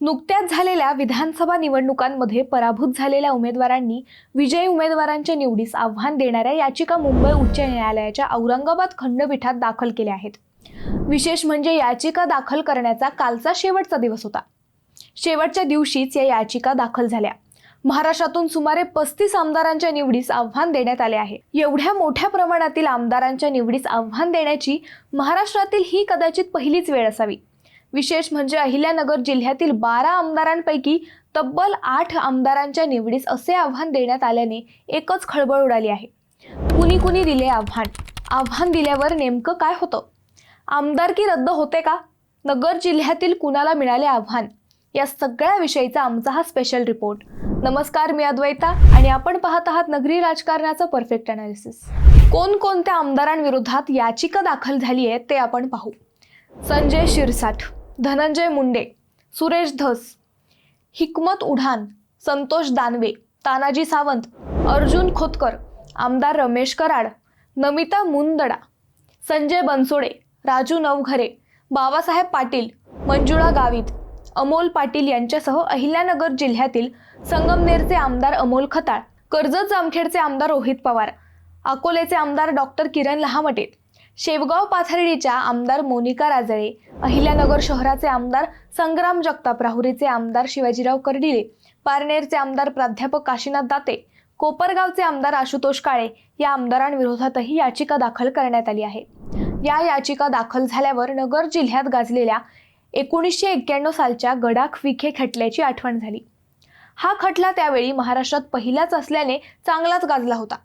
नुकत्याच झालेल्या विधानसभा निवडणुकांमध्ये पराभूत झालेल्या उमेदवारांनी विजयी उमेदवारांच्या निवडीस आव्हान देणाऱ्या याचिका मुंबई उच्च न्यायालयाच्या औरंगाबाद खंडपीठात दाखल केल्या आहेत. विशेष म्हणजे याचिका दाखल करण्याचा कालचा शेवटचा दिवस होता. शेवटच्या दिवशीच या याचिका दाखल झाल्या. महाराष्ट्रातून सुमारे पस्तीस आमदारांच्या निवडीस आव्हान देण्यात आले आहे. एवढ्या मोठ्या प्रमाणातील आमदारांच्या निवडीस आव्हान देण्याची महाराष्ट्रातील ही कदाचित पहिलीच वेळ असावी. विशेष म्हणजे अहिल्यानगर जिल्ह्यातील बारा आमदारांपैकी तब्बल आठ आमदारांच्या निवडीस असे आव्हान देण्यात आल्याने एकच खळबळ उडाली आहे. कुणी कुणी दिले आव्हान? आव्हान दिल्यावर नेमकं काय होतं? आमदारकी रद्द होते का? नगर जिल्ह्यातील कुणाला मिळाले आव्हान? या सगळ्या विषयीचा आमचा हा स्पेशल रिपोर्ट नमस्कार मी अद्वैता आणि आपण पाहत आहात नगरी राजकारणाचं परफेक्ट अनालिसिस कोणकोणत्या आमदारांविरोधात याचिका दाखल झाली आहे ते आपण पाहू. संजय शिरसाठ धनंजय मुंडे सुरेश धस हिकमत उढान संतोष दानवे तानाजी सावंत अर्जुन खोतकर आमदार रमेश कराड नमिता मुंदडा संजय बनसोडे राजू नवघरे बाबासाहेब पाटील मंजुळा गावित अमोल पाटील यांच्यासह अहिल्यानगर जिल्ह्यातील संगमनेरचे आमदार अमोल खताळ कर्जत जामखेडचे आमदार रोहित पवार अकोलेचे आमदार डॉक्टर किरण लहामटे शेवगाव पाथर्डीच्या आमदार मोनिका राजळे अहिल्यानगर शहराचे आमदार संग्राम जगताप राहुरीचे आमदार शिवाजीराव कर्डिले पारनेरचे आमदार प्राध्यापक काशीनाथ दाते कोपरगावचे आमदार आशुतोष काळे या आमदारांविरोधातही याचिका दाखल करण्यात आली आहे. या याचिका दाखल झाल्यावर नगर जिल्ह्यात गाजलेल्या एकोणीसशे एक्क्याण्णव सालच्या गडाख विखे खटल्याची आठवण झाली. हा खटला त्यावेळी महाराष्ट्रात पहिलाच असल्याने चांगलाच गाजला होता.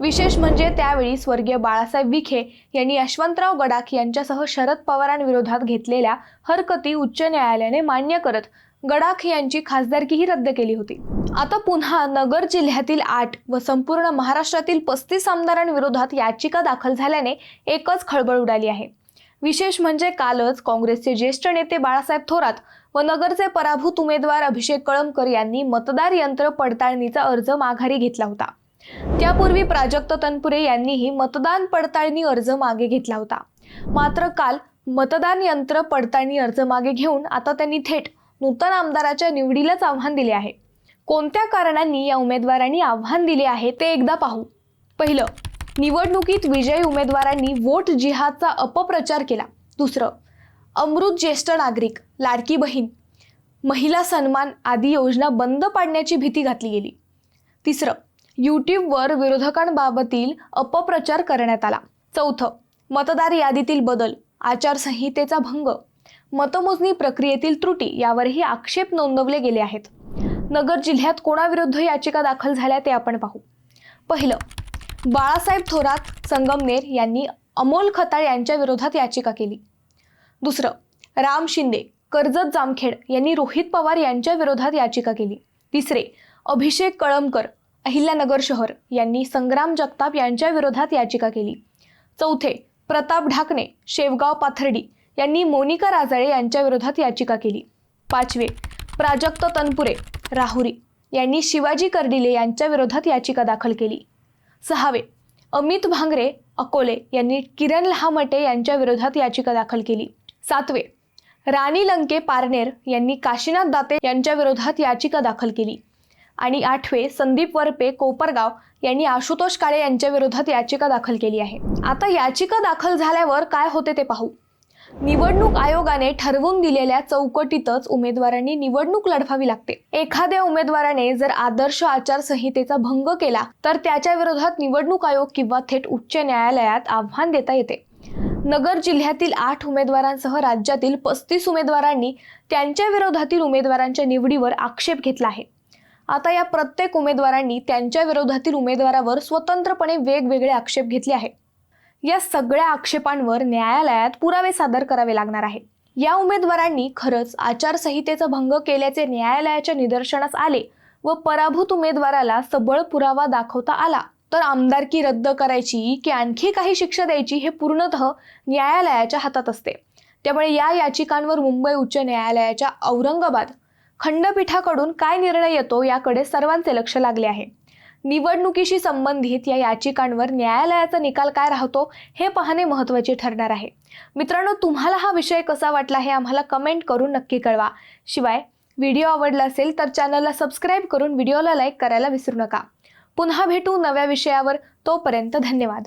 विशेष म्हणजे त्यावेळी स्वर्गीय बाळासाहेब विखे यांनी यशवंतराव गडाख यांच्यासह शरद पवारांविरोधात घेतलेल्या हरकती उच्च न्यायालयाने मान्य करत गडाख यांची खासदारकीही रद्द केली होती. आता पुन्हा नगर जिल्ह्यातील आठ व संपूर्ण महाराष्ट्रातील पस्तीस आमदारांविरोधात याचिका दाखल झाल्याने एकच खळबळ उडाली आहे. विशेष म्हणजे कालच काँग्रेसचे ज्येष्ठ नेते बाळासाहेब थोरात व नगरचे पराभूत उमेदवार अभिषेक कळमकर यांनी मतदार यंत्र पडताळणीचा अर्ज माघारी घेतला होता. त्यापूर्वी प्राजक्त तनपुरे यांनीही मतदान पडताळणी अर्ज मागे घेतला होता. मात्र काल मतदान यंत्र पडताळणी अर्ज मागे घेऊन आता त्यांनी थेट नूतन आमदाराच्या निवडीलाच आव्हान दिले आहे. कोणत्या कारणांनी या उमेदवारांनी आव्हान दिले आहे ते एकदा पाहू. पहिलं निवडणुकीत विजयी उमेदवारांनी वोट जिहादचा अपप्रचार केला. दुसरं अमृत ज्येष्ठ नागरिक लाडकी बहीण महिला सन्मान आदी योजना बंद पाडण्याची भीती घातली गेली. तिसरं यूट्यूबवर विरोधकांबाबतील अपप्रचार करण्यात आला. चौथं मतदार यादीतील बदल आचारसंहितेचा भंग मतमोजणी प्रक्रियेतील त्रुटी यावरही आक्षेप नोंदवले गेले आहेत. नगर जिल्ह्यात कोणाविरुद्ध याचिका दाखल झाल्या ते आपण पाहू. पहिलं बाळासाहेब थोरात संगमनेर यांनी अमोल खताळ यांच्या विरोधात याचिका केली. दुसरं राम शिंदे कर्जत जामखेड यांनी रोहित पवार यांच्या विरोधात याचिका केली. तिसरे अभिषेक कळमकर अहिल्यानगर शहर यांनी संग्राम जगताप यांच्या विरोधात याचिका केली. चौथे प्रताप ढाकणे शेवगाव पाथर्डी यांनी मोनिका राजाळे यांच्या विरोधात याचिका केली. पाचवे प्राजक्त तनपुरे राहुरी यांनी शिवाजी कर्डिले यांच्या विरोधात याचिका दाखल केली. सहावे अमित भांगरे अकोले यांनी किरण लहामटे यांच्या विरोधात याचिका दाखल केली. सातवे राणी लंके पारनेर यांनी काशीनाथ दाते यांच्या विरोधात याचिका दाखल केली. आणि आठवे संदीप वरपे कोपरगाव यांनी आशुतोष काळे यांच्या विरोधात याचिका दाखल केली आहे. आता याचिका दाखल झाल्यावर काय होते ते पाहू. निवडणूक आयोगाने ठरवून दिलेल्या चौकटीतच उमेदवारांनी निवडणूक लढवावी लागते. एखाद्या उमेदवाराने जर आदर्श आचारसंहितेचा भंग केला तर त्याच्या विरोधात निवडणूक आयोग किंवा थेट उच्च न्यायालयात आव्हान देता येते. नगर जिल्ह्यातील आठ उमेदवारांसह राज्यातील पस्तीस उमेदवारांनी त्यांच्या विरोधातील उमेदवारांच्या निवडीवर आक्षेप घेतला आहे. आता या प्रत्येक उमेदवारांनी त्यांच्या विरोधातील उमेदवारावर स्वतंत्रपणे वेगवेगळे आक्षेप घेतले आहे या सगळ्या आक्षेपांवर न्यायालयात पुरावे सादर करावे लागणार आहे या उमेदवारांनी खरंच आचारसंहितेचा भंग केल्याचे न्यायालयाच्या निदर्शनास आले व पराभूत उमेदवाराला सबळ पुरावा दाखवता आला. तर आमदारकी रद्द करायची की आणखी काही शिक्षा द्यायची हे पूर्णतः न्यायालयाच्या हातात असते. त्यामुळे या याचिकांवर मुंबई उच्च न्यायालयाच्या औरंगाबाद खंडपीठाकडून काय निर्णय येतो याकडे सर्वांचे लक्ष लागले आहे. निवडणुकीशी संबंधित या याचिकांवर न्यायालयाचा निकाल काय राहतो हे पाहणे महत्त्वाचे ठरणार आहे. मित्रांनो तुम्हाला हा विषय कसा वाटला हे आम्हाला कमेंट करून नक्की कळवा. शिवाय व्हिडिओ आवडला असेल तर चॅनलला सबस्क्राईब करून व्हिडिओला लाईक करायला विसरू नका. पुन्हा भेटू नव्या विषयावर. तोपर्यंत धन्यवाद.